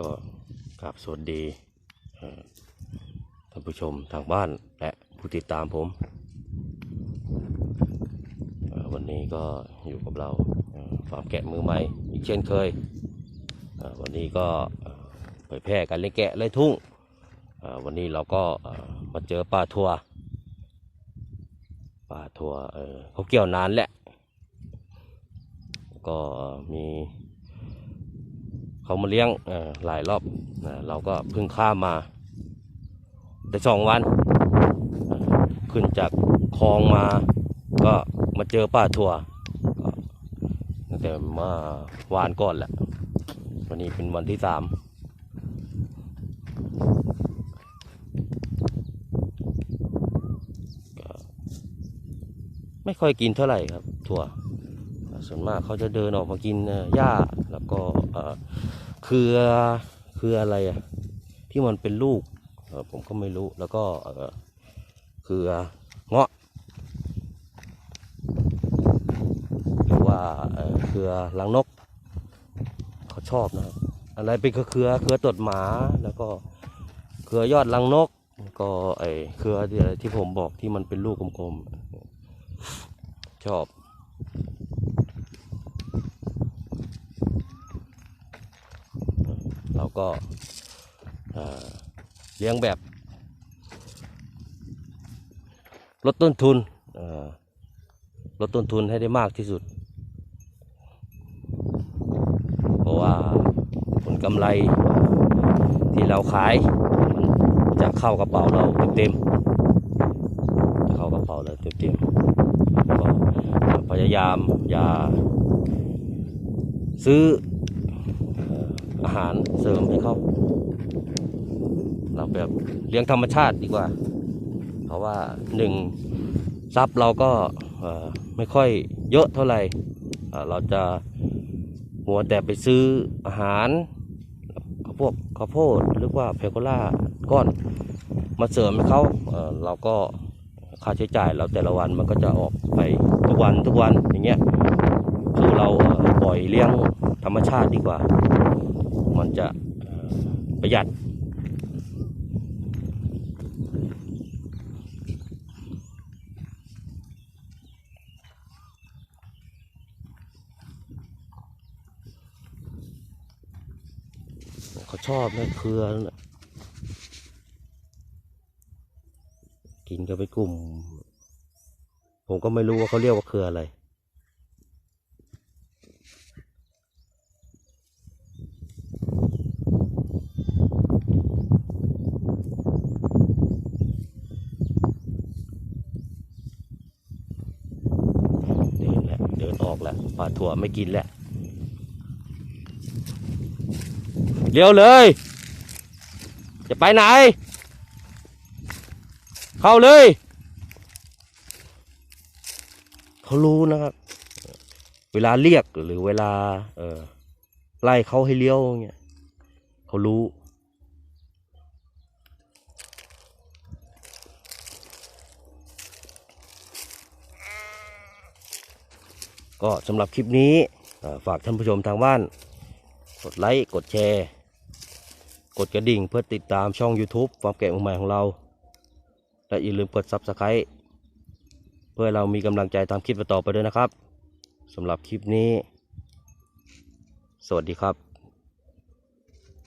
ก็กราบสวัสดีท่านผู้ชมทางบ้านและผู้ติดตามผม วันนี้ก็อยู่กับเราฟาร์มแกะมือใหม่ อีกเช่นเคย วันนี้ก็เผยแพร่การเลี้ยงแกะเลยทุ่ง วันนี้เราก็มาเจอป้าทัวป้าทัวเขาเกี่ยวนานแหละ ก็มี เขามาเลี้ยงหลายรอบเราก็เพิ่งข้ามมา ได้สองวันเอ่อขึ้นจากคลองมา ก็มาเจอป้าทัวตั้งแต่เมื่อวานก่อนแหละ วันนี้เป็นวันที่สามก็ไม่ค่อยกินเท่าไหร่ครับถั่ว ส่วนมากเขาจะเดินออกมากินหญ้าแล้วก็เครือคืออะไรอะที่มันเป็นลูกผมก็ไม่รู้แล้วก็เครือเงาะหรือว่าเครือลังนกเขาชอบนะครับอะไรเป็นเครือเครือเครือตดหมาแล้วก็เครือยอดลังนกก็ไอเครืออะไรที่ผมบอกที่มันเป็นลูกกลมๆชอบ เรา ก็เลี้ยงแบบลดต้นทุนลดต้นทุนให้ได้มากที่สุด เพราะว่าผลกำไรที่เราขายมันจะเข้ากระเป๋าเราเต็มๆเข้ากระเป๋าเราเต็มๆก็พยายามอย่าซื้อ อาหารเสริมให้เขาเราแบบเลี้ยงธรรมชาติดีกว่า เพราะว่าหนึ่งทรัพย์เราก็ไม่ค่อยเยอะเท่าไหร่เราจะมัวแต่ไปซื้ออาหารข้าวพวกข้าวโพดหรือว่าเพโคล่าก้อนมาเสริมให้เขาเเราก็ค่าใช้จ่ายเราแต่ละวันมันก็จะออกไปทุกวันทุกวันอย่างเงี้ยคือเราปล่อยเลี้ยงธรรมชาติดีกว่า มันจะประหยัด เขาชอบนะเครือนะกินกันเป็นกลุ่ม ผมก็ไม่รู้ว่าเขาเรียกว่าเครืออะไร เดินแล้วเดินออก แล้วปลาถั่วไม่กินแล้วเลี้ยวเลย จะไปไหน เข้าเลยเขารู้นะครับ เวลาเรียกหรือเวลา เออไล่เขาให้เลี้ยวเงี้ยเขารู้ ก็สำหรับคลิปนี้ฝากท่านผู้ชมทางบ้าน กดไลค์ กดแชร์ กดกระดิ่งเพื่อติดตามช่อง YouTube ความแก่มือใหม่ของเรา และอย่าลืมกด Subscribe เพื่อเรามีกำลังใจทำคลิปต่อไปด้วยนะครับสำหรับคลิปนี้ สวัสดีครับ